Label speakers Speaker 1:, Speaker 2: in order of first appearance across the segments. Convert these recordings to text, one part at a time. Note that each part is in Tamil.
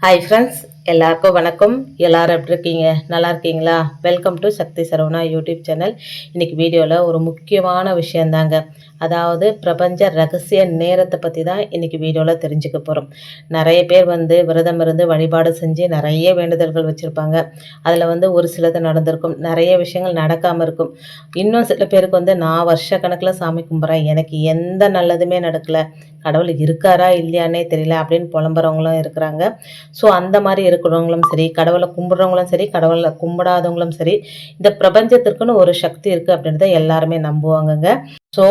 Speaker 1: Hi friends, எல்லாருக்கும் வணக்கம் எல்லோரும் எப்படி இருக்கீங்க நல்லா இருக்கீங்களா welcome to Sakthi Saravana YouTube channel இன்றைக்கி வீடியோவில் ஒரு முக்கியமான விஷயந்தாங்க அதாவது பிரபஞ்ச ரகசிய நேரத்தை பற்றி தான் இன்றைக்கி வீடியோவில் தெரிஞ்சுக்க போகிறோம் நிறைய பேர் வந்து விரதம் இருந்து வழிபாடு செஞ்சு நிறைய வேண்டுதல்கள் வச்சுருப்பாங்க அதில் வந்து ஒரு சிலது நடந்திருக்கும் நிறைய விஷயங்கள் நடக்காமல் இருக்கும் இன்னும் சில பேருக்கு வந்து நான் வருஷ கணக்கில் சாமி கும்பிட்றேன் எனக்கு எந்த நல்லதுமே நடக்கலை கடவுள் இருக்காரா இல்லையானே தெரியல அப்படின்னு புலம்புறவங்களும் இருக்கிறாங்க ஸோ அந்த மாதிரி இருக்கிறவங்களும் சரி கடவுளை கும்பிட்றவங்களும் சரி கடவுளை கும்பிடாதவங்களும் சரி இந்த பிரபஞ்சத்திற்குன்னு ஒரு சக்தி இருக்குது அப்படின்றத எல்லாருமே நம்புவாங்கங்க ஸோ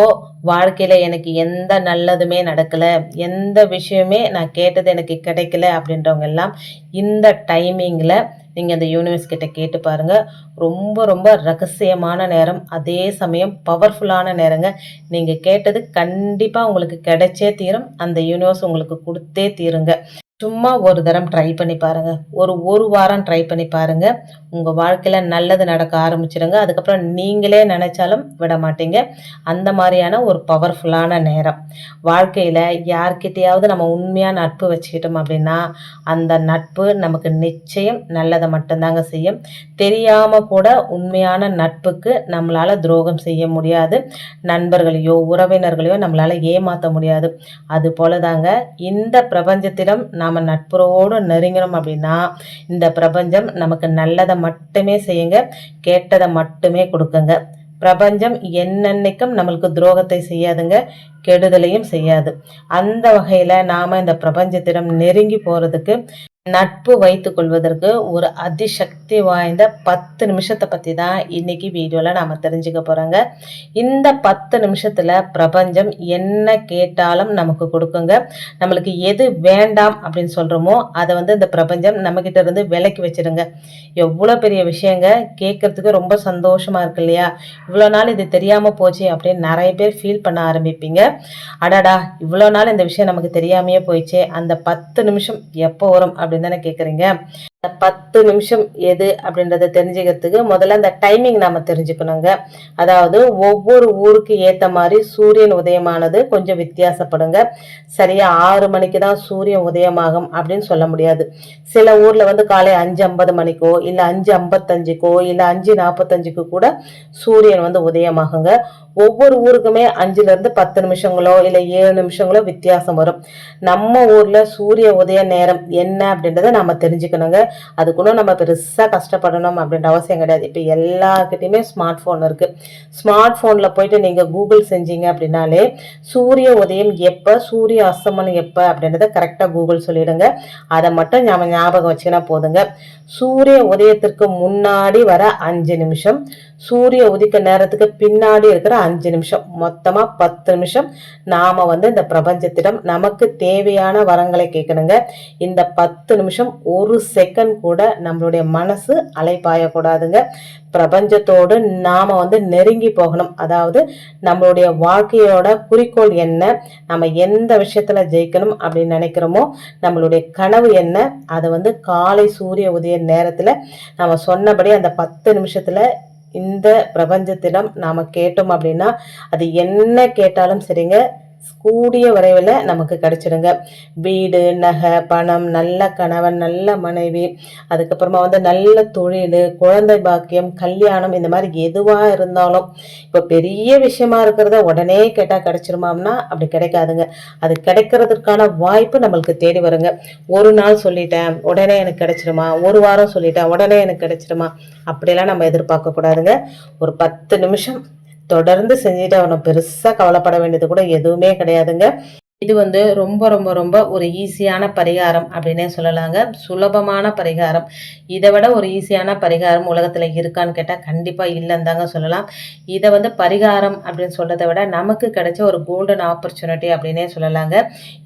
Speaker 1: வாழ்க்கையில் எனக்கு எந்த நல்லதுமே நடக்கலை எந்த விஷயமே நான் கேட்டது எனக்கு கிடைக்கல அப்படின்றவங்க எல்லாம் இந்த டைமிங்கில் நீங்கள் அந்த யூனிவர்ஸ் கிட்ட கேட்டு பாருங்கள் ரொம்ப ரொம்ப ரகசியமான நேரம் அதே சமயம் பவர்ஃபுல்லான நேரங்க நீங்கள் கேட்டது கண்டிப்பாக உங்களுக்கு கிடைச்சே தீரும் அந்த யூனிவர்ஸ் உங்களுக்கு கொடுத்தே தீருங்க சும்மா ஒரு தரம் ட்ரை பண்ணி பாருங்கள் ஒரு ஒரு வாரம் ட்ரை பண்ணி பாருங்கள் உங்கள் வாழ்க்கையில் நல்லது நடக்க ஆரம்பிச்சிடுங்க அதுக்கப்புறம் நீங்களே நினச்சாலும் விட மாட்டீங்க அந்த மாதிரியான ஒரு பவர்ஃபுல்லான நேரம் வாழ்க்கையில் யார்கிட்டயாவது நம்ம உண்மையா நட்பு வச்சுக்கிட்டோம் அப்படின்னா அந்த நட்பு நமக்கு நிச்சயம் நல்லதை மட்டும்தாங்க செய்யும் தெரியாமல் கூட உண்மையான நட்புக்கு நம்மளால் துரோகம் செய்ய முடியாது நண்பர்களையோ உறவினர்களையோ நம்மளால் ஏமாற்ற முடியாது அது போலதாங்க தாங்க இந்த பிரபஞ்சத்திடம் நாம் நாம் நட்புறவோடு நெருங்கினோம் அப்படின்னா இந்த பிரபஞ்சம் நமக்கு நல்லதை மட்டுமே செய்யுங்க கேட்டதை மட்டுமே கொடுக்குங்க பிரபஞ்சம் என்னென்னைக்கும் நம்மளுக்கு துரோகத்தை செய்யாதுங்க கெடுதலையும் செய்யாது அந்த வகையில் நாம் இந்த பிரபஞ்சத்திடம் நெருங்கி போகிறதுக்கு நட்பு வைத்து கொள்வதற்கு ஒரு அதிசக்தி வாய்ந்த பத்து நிமிஷத்தை பற்றி தான் இன்னைக்கு வீடியோவில் நாம் தெரிஞ்சுக்க போகிறோங்க இந்த பத்து நிமிஷத்தில் பிரபஞ்சம் என்ன கேட்டாலும் நமக்கு கொடுக்குங்க நம்மளுக்கு எது வேண்டாம் அப்படின்னு சொல்கிறோமோ அதை வந்து இந்த பிரபஞ்சம் நம்மக்கிட்ட இருந்து விலக்கி வச்சுருங்க எவ்வளோ பெரிய விஷயங்க கேட்குறதுக்கு ரொம்ப சந்தோஷமாக இருக்கு இல்லையா இவ்வளோ நாள் இது தெரியாமல் போச்சு அப்படின்னு நிறைய பேர் ஃபீல் பண்ண ஆரம்பிப்பீங்க அடாடா இவ்வளோ நாள் இந்த விஷயம் நமக்கு தெரியாமையே போயிடுச்சு அந்த பத்து நிமிஷம் எப்போ வரும் அப்படின்னு தானே கேட்குறீங்க இந்த பத்து நிமிஷம் எது அப்படின்றத தெரிஞ்சுக்கிறதுக்கு முதல்ல அந்த டைமிங் நாம தெரிஞ்சுக்கணுங்க அதாவது ஒவ்வொரு ஊருக்கு ஏற்ற மாதிரி சூரியன் உதயமானது கொஞ்சம் வித்தியாசப்படுங்க சரியா ஆறு மணிக்கு தான் சூரியன் உதயமாகும் அப்படின்னு சொல்ல முடியாது சில ஊரில் வந்து காலை அஞ்சு ஐம்பது மணிக்கோ இல்லை அஞ்சு ஐம்பத்தஞ்சுக்கோ இல்லை அஞ்சு நாற்பத்தஞ்சுக்கு கூட சூரியன் வந்து உதயமாகுங்க ஒவ்வொரு ஊருக்குமே அஞ்சுலேருந்து பத்து நிமிஷங்களோ இல்லை ஏழு நிமிஷங்களோ வித்தியாசம் வரும் நம்ம ஊரில் சூரிய உதய நேரம் என்ன அப்படின்றத நாம தெரிஞ்சுக்கணுங்க அதுக்குன்னு நம்ம பெருசாக கஷ்டப்படணும் அப்படின்ற அவசியம் கிடையாது இப்போ எல்லாருக்கிட்டையுமே ஸ்மார்ட் ஃபோன் இருக்குது ஸ்மார்ட் ஃபோனில் போயிட்டு நீங்கள் கூகுள் செஞ்சீங்க அப்படின்னாலே சூரிய உதயம் எப்போ சூரிய அஸ்தமனம் எப்போ அப்படின்றத கரெக்டாக கூகுள் சொல்லிடுங்க அதை மட்டும் நம்ம ஞாபகம் வச்சுக்கினா போதுங்க சூரிய உதயத்திற்கு முன்னாடி வர அஞ்சு நிமிஷம் சூரிய உதிக்க நேரத்துக்கு பின்னாடி இருக்கிற அஞ்சு நிமிஷம் மொத்தமாக பத்து நிமிஷம் நாம் வந்து இந்த பிரபஞ்சத்திடம் நமக்கு தேவையான வரங்களை கேட்கணுங்க இந்த பத்து நிமிஷம் ஒரு செகண்ட் செகண்ட் கூட நம்மளுடைய மனசு அலைப்பாயக்கூடாதுங்க பிரபஞ்சத்தோடு நாம் வந்து நெருங்கி போகணும் அதாவது நம்மளுடைய வாழ்க்கையோட குறிக்கோள் என்ன நம்ம எந்த விஷயத்தில் ஜெயிக்கணும் அப்படின்னு நினைக்கிறோமோ நம்மளுடைய கனவு என்ன அதை வந்து காலை சூரிய உதய நேரத்தில் நம்ம சொன்னபடி அந்த பத்து நிமிஷத்தில் இந்த பிரபஞ்சத்திடம் நாம் கேட்டோம் அப்படின்னா அது என்ன கேட்டாலும் சரிங்க கூடிய வரைவில் நமக்கு கிடச்சிடுங்க வீடு நகை பணம் நல்ல கணவன் நல்ல மனைவி அதுக்கப்புறமா வந்து நல்ல தொழில் குழந்தை பாக்கியம் கல்யாணம் இந்த மாதிரி எதுவாக இருந்தாலும் இப்போ பெரிய விஷயமா இருக்கிறத உடனே கேட்டால் கிடச்சிருமாம்னா அப்படி கிடைக்காதுங்க அது கிடைக்கிறதுக்கான வாய்ப்பு நம்மளுக்கு தேடி வருங்க ஒரு நாள் சொல்லிட்டேன் உடனே எனக்கு கிடைச்சிருமா ஒரு வாரம் சொல்லிட்டேன் உடனே எனக்கு கிடைச்சிருமா அப்படிலாம் நம்ம எதிர்பார்க்கக்கூடாதுங்க ஒரு பத்து நிமிஷம் தொடர்ந்து செஞ்சுட்டு அவனை பெருசாக கவலைப்பட வேண்டியது கூட எதுவுமே கிடையாதுங்க இது வந்து ரொம்ப ரொம்ப ரொம்ப ஒரு ஈஸியான பரிகாரம் அப்படின்னே சொல்லலாங்க சுலபமான பரிகாரம் இதை விட ஒரு ஈஸியான பரிகாரம் உலகத்தில் இருக்கான்னு கேட்டால் கண்டிப்பாக இல்லைன்னு தாங்க சொல்லலாம் இதை வந்து பரிகாரம் அப்படின்னு சொல்கிறத விட நமக்கு கிடைச்ச ஒரு கோல்டன் ஆப்பர்ச்சுனிட்டி அப்படின்னே சொல்லலாங்க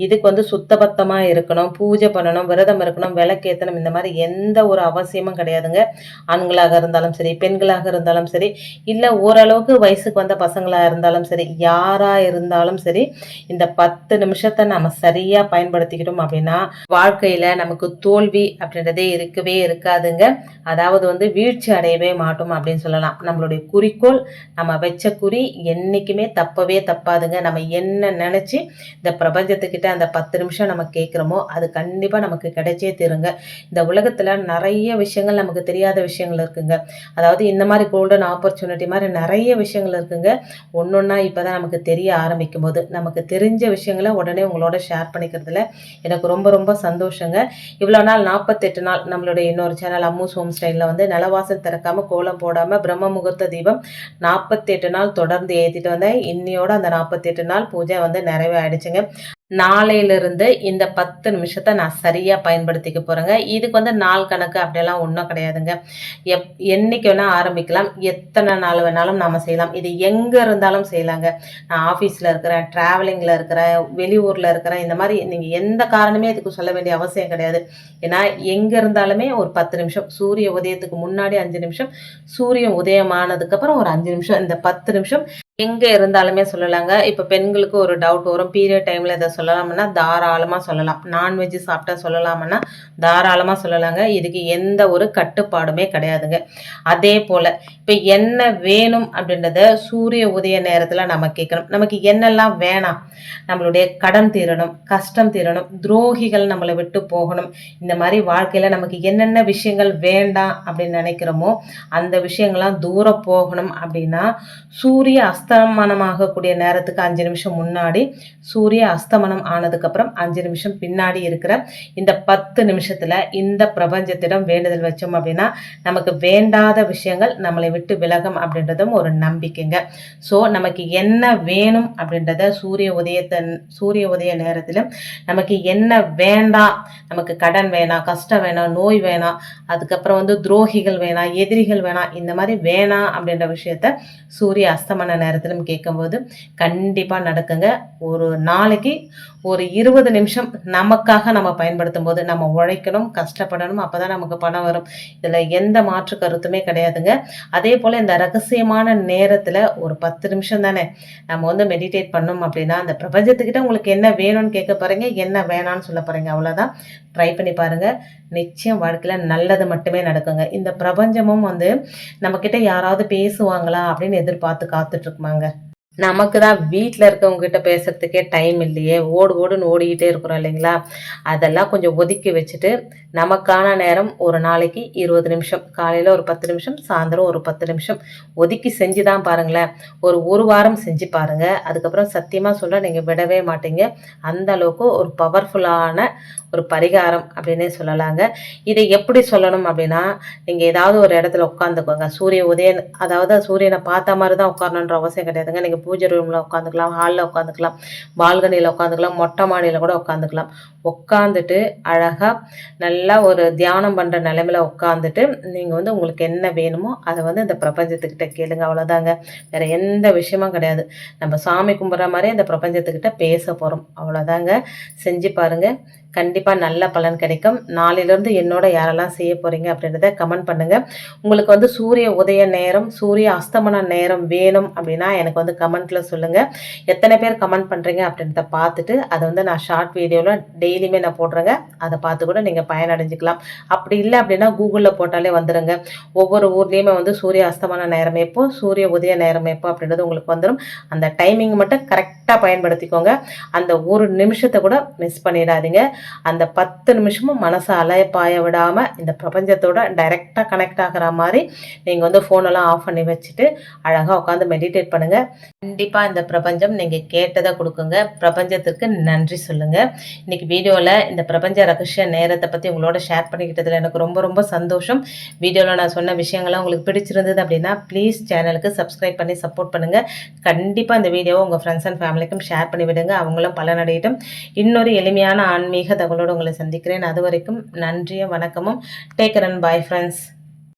Speaker 1: இதுக்கு வந்து சுத்தபத்தமாக இருக்கணும் பூஜை பண்ணணும் விரதம் இருக்கணும் விளக்கேற்றணும் இந்த மாதிரி எந்த ஒரு அவசியமும் கிடையாதுங்க ஆண்களாக இருந்தாலும் சரி பெண்களாக இருந்தாலும் சரி இல்லை ஓரளவுக்கு வயசுக்கு வந்த பசங்களாக இருந்தாலும் சரி யாராக இருந்தாலும் சரி இந்த பத்து நிமிஷத்தை நம்ம சரியா பயன்படுத்திக்கிட்டோம் அப்படின்னா வாழ்க்கையில நமக்கு தோல்வி அப்படின்றதே இருக்கவே இருக்காதுங்க அதாவது வந்து வீழ்ச்சி அடையவே மாட்டோம் அப்படின்னு சொல்லலாம் நம்மளுடைய குறிக்கோள் நம்ம வச்ச குறி என்றைக்குமே தப்பவே தப்பாதுங்க நம்ம என்ன நினச்சி இந்த பிரபஞ்சத்துக்கிட்ட அந்த பத்து நிமிஷம் நம்ம கேட்குறோமோ அது கண்டிப்பாக நமக்கு கிடைச்சே தருங்க இந்த உலகத்தில் நிறைய விஷயங்கள் நமக்கு தெரியாத விஷயங்கள் இருக்குங்க அதாவது இந்த மாதிரி கோல்டன் ஆப்பர்ச்சுனிட்டி மாதிரி நிறைய விஷயங்கள் இருக்குங்க ஒன்று ஒன்றா இப்போ தான் நமக்கு தெரிய ஆரம்பிக்கும் போது நமக்கு தெரிஞ்ச விஷயங்களை உடனே உங்களோட ஷேர் பண்ணிக்கிறதுல எனக்கு ரொம்ப ரொம்ப சந்தோஷங்க இவ்வளோ நாள் நாற்பத்தெட்டு நாள் நம்மளுடைய இன்னொரு சேனல் அம்மூஸ் ஹோம் ஸ்டைலில் வந்து நிலவாசல் திறக்காமல் கோலம் போடாமல் பிரம்ம முகூர்த்த தீபம் நாற்பத்தெட்டு நாள் தொடர்ந்து ஏற்றிட்டு வந்தேன் இன்னையோட அந்த நாற்பத்தெட்டு நாள் பூஜை வந்து நிறைவே ஆயிடுச்சுங்க நாளையிலிருந்து இந்த பத்து நிமிஷத்தை நான் சரியாக பயன்படுத்திக்க போகிறேங்க இதுக்கு வந்து நாள் கணக்கு அப்படியெல்லாம் ஒன்றும் கிடையாதுங்க எப் என்றைக்கு வேணால் ஆரம்பிக்கலாம் எத்தனை நாள் வேணாலும் நாம் செய்யலாம் இது எங்கே இருந்தாலும் செய்யலாங்க நான் ஆஃபீஸில் இருக்கிறேன் ட்ராவலிங்கில் இருக்கிறேன் வெளியூரில் இருக்கிறேன் இந்த மாதிரி நீங்கள் எந்த காரணமே இதுக்கு சொல்ல வேண்டிய அவசியம் கிடையாது ஏன்னா எங்கே இருந்தாலுமே ஒரு பத்து நிமிஷம் சூரிய உதயத்துக்கு முன்னாடி அஞ்சு நிமிஷம் சூரியன் உதயமானதுக்கப்புறம் ஒரு அஞ்சு நிமிஷம் இந்த பத்து நிமிஷம் எங்கே இருந்தாலுமே சொல்லலாங்க இப்போ பெண்களுக்கு ஒரு டவுட் வரும் பீரியட் டைமில் இதை சொல்லலாம்னா தாராளமாக சொல்லலாம் நான்வெஜ் சாப்பிட்டா சொல்லலாம்னா தாராளமாக சொல்லலாங்க இதுக்கு எந்த ஒரு கட்டுப்பாடுமே கிடையாதுங்க அதே போல் இப்போ என்ன வேணும் அப்படின்றத சூரிய உதய நேரத்தில் நம்ம கேட்கணும் நமக்கு என்னெல்லாம் வேணாம் நம்மளுடைய கடன் தீரணும் கஷ்டம் தீரணும் துரோகிகள் நம்மளை விட்டு போகணும் இந்த மாதிரி வாழ்க்கையில் நமக்கு என்னென்ன விஷயங்கள் வேண்டாம் அப்படின்னு நினைக்கிறோமோ அந்த விஷயங்கள்லாம் தூரம் போகணும் அப்படின்னா சூரிய அஸ்த அஸ்தமனம் ஆகக்கூடிய நேரத்துக்கு அஞ்சு நிமிஷம் முன்னாடி சூரிய அஸ்தமனம் ஆனதுக்கப்புறம் அஞ்சு நிமிஷம் பின்னாடி இருக்கிற இந்த பத்து நிமிஷத்தில் இந்த பிரபஞ்சத்திடம் வேண்டுதல் வச்சோம் அப்படின்னா நமக்கு வேண்டாத விஷயங்கள் நம்மளை விட்டு விலகும் அப்படின்றதும் ஒரு நம்பிக்கைங்க ஸோ நமக்கு என்ன வேணும் அப்படின்றத சூரிய உதயத்தை சூரிய உதய நேரத்திலும் நமக்கு என்ன வேண்டாம் நமக்கு கடன் வேணாம் கஷ்டம் வேணாம் நோய் வேணாம் அதுக்கப்புறம் வந்து துரோகிகள் வேணாம் எதிரிகள் வேணாம் இந்த மாதிரி வேணாம் அப்படின்ற விஷயத்த சூரிய அஸ்தமன நேரம் நேரத்திலும் கேட்கும்போது கண்டிப்பாக நடக்குங்க ஒரு நாளைக்கு ஒரு இருபது நிமிஷம் நமக்காக நம்ம பயன்படுத்தும் போது நம்ம உழைக்கணும் கஷ்டப்படணும் அப்போ தான் நமக்கு பணம் வரும் இதில் எந்த மாற்று கருத்துமே கிடையாதுங்க அதே போல் இந்த ரகசியமான நேரத்தில் ஒரு பத்து நிமிஷம் தானே நம்ம வந்து மெடிடேட் பண்ணோம் அப்படின்னா அந்த பிரபஞ்சத்துக்கிட்ட உங்களுக்கு என்ன வேணும்னு கேட்க போகிறீங்க என்ன வேணான்னு சொல்ல போகிறீங்க அவ்வளோதான் ட்ரை பண்ணி பாருங்கள் நிச்சயம் வாழ்க்கையில் நல்லது மட்டுமே நடக்குங்க இந்த பிரபஞ்சமும் வந்து நம்மக்கிட்ட யாராவது பேசுவாங்களா அப்படின்னு எதிர்பார்த்து காத்துட்ருக்க வாங்க நமக்கு தான் வீட்டில் இருக்கவங்க கிட்ட பேசுகிறதுக்கே டைம் இல்லையே ஓடு ஓடுன்னு ஓடிக்கிட்டே இருக்கிறோம் இல்லைங்களா அதெல்லாம் கொஞ்சம் ஒதுக்கி வச்சுட்டு நமக்கான நேரம் ஒரு நாளைக்கு இருபது நிமிஷம் காலையில் ஒரு பத்து நிமிஷம் சாயந்தரம் ஒரு பத்து நிமிஷம் ஒதுக்கி செஞ்சு தான் பாருங்களேன் ஒரு ஒரு வாரம் செஞ்சு பாருங்கள் அதுக்கப்புறம் சத்தியமாக சொல்ல நீங்கள் விடவே மாட்டீங்க அந்த அளவுக்கு ஒரு பவர்ஃபுல்லான ஒரு பரிகாரம் அப்படின்னே சொல்லலாங்க இதை எப்படி சொல்லணும் அப்படின்னா நீங்கள் ஏதாவது ஒரு இடத்துல உட்காந்துக்கோங்க சூரிய உதயன் அதாவது சூரியனை பார்த்த மாதிரி தான் உட்காரணுன்ற அவசியம் கிடையாதுங்க நீங்கள் பூஜை ரூமில் உட்காந்துக்கலாம் ஹாலில் உட்காந்துக்கலாம் பால்கனியில் உட்காந்துக்கலாம் மொட்டை மாடியில் கூட உட்காந்துக்கலாம் உட்காந்துட்டு அழகாக நல்லா ஒரு தியானம் பண்ணுற நிலைமையில் உட்காந்துட்டு நீங்கள் வந்து உங்களுக்கு என்ன வேணுமோ அதை வந்து இந்த பிரபஞ்சத்துக்கிட்ட கேளுங்க அவ்வளோதாங்க வேறு எந்த விஷயமும் கிடையாது நம்ம சாமி கும்பிட்ற மாதிரி அந்த பிரபஞ்சத்துக்கிட்ட பேச போகிறோம் அவ்வளோதாங்க செஞ்சு பாருங்கள் கண்டிப்பாக நல்ல பலன் கிடைக்கும் நாளிலிருந்து என்னோட யாரெல்லாம் செய்ய போகிறீங்க அப்படின்றத கமெண்ட் பண்ணுங்கள் உங்களுக்கு வந்து சூரிய உதய நேரம் சூரிய அஸ்தமன நேரம் வேணும் அப்படின்னா எனக்கு வந்து கமெண்ட்டில் சொல்லுங்கள் எத்தனை பேர் கமெண்ட் பண்ணுறீங்க அப்படின்றத பார்த்துட்டு அதை வந்து நான் ஷார்ட் வீடியோவில் டெய்லியுமே நான் போடுறேங்க அதை பார்த்து கூட நீங்கள் பயனடைஞ்சிக்கலாம் அப்படி இல்லை அப்படின்னா கூகுளில் போட்டாலே வந்துடுங்க ஒவ்வொரு ஊர்லேயுமே வந்து சூரிய அஸ்தமன நேரம் எப்போ சூரிய உதய நேரம் எப்போ அப்படின்றது உங்களுக்கு வந்துடும் அந்த டைமிங் மட்டும் கரெக்டாக பயன்படுத்திக்கோங்க அந்த ஒரு நிமிஷத்தை கூட மிஸ் பண்ணிடாதீங்க அந்த பத்து நிமிஷமும் மனசை அலைய பாய விடாமல் இந்த பிரபஞ்சத்தோட டைரெக்டாக கனெக்ட் ஆகிற மாதிரி நீங்கள் வந்து ஃபோனெல்லாம் ஆஃப் பண்ணி வச்சுட்டு அழகாக உட்காந்து மெடிடேட் பண்ணுங்கள் கண்டிப்பாக இந்த பிரபஞ்சம் நீங்கள் கேட்டதை கொடுக்குங்க பிரபஞ்சத்திற்கு நன்றி சொல்லுங்கள் இன்றைக்கி வீடியோவில் இந்த பிரபஞ்ச ரகசிய நேரத்தை பற்றி உங்களோட ஷேர் பண்ணிக்கிட்டதில் எனக்கு ரொம்ப ரொம்ப சந்தோஷம் வீடியோவில் நான் சொன்ன விஷயங்கள்லாம் உங்களுக்கு பிடிச்சிருந்தது அப்படின்னா ப்ளீஸ் சேனலுக்கு சப்ஸ்கிரைப் பண்ணி சப்போர்ட் பண்ணுங்கள் கண்டிப்பாக இந்த வீடியோவை உங்கள் ஃப்ரெண்ட்ஸ் அண்ட் ஃபேமிலிக்கும் ஷேர் பண்ணி விடுங்க அவங்களும் பலனடையிட்டும் இன்னொரு எளிமையான ஆன்மீக தகவலோடு உங்களை சந்திக்கிறேன் அது வரைக்கும் நன்றியும் வணக்கமும் டேக்கர் அண்ட் பாய் ஃப்ரெண்ட்ஸ்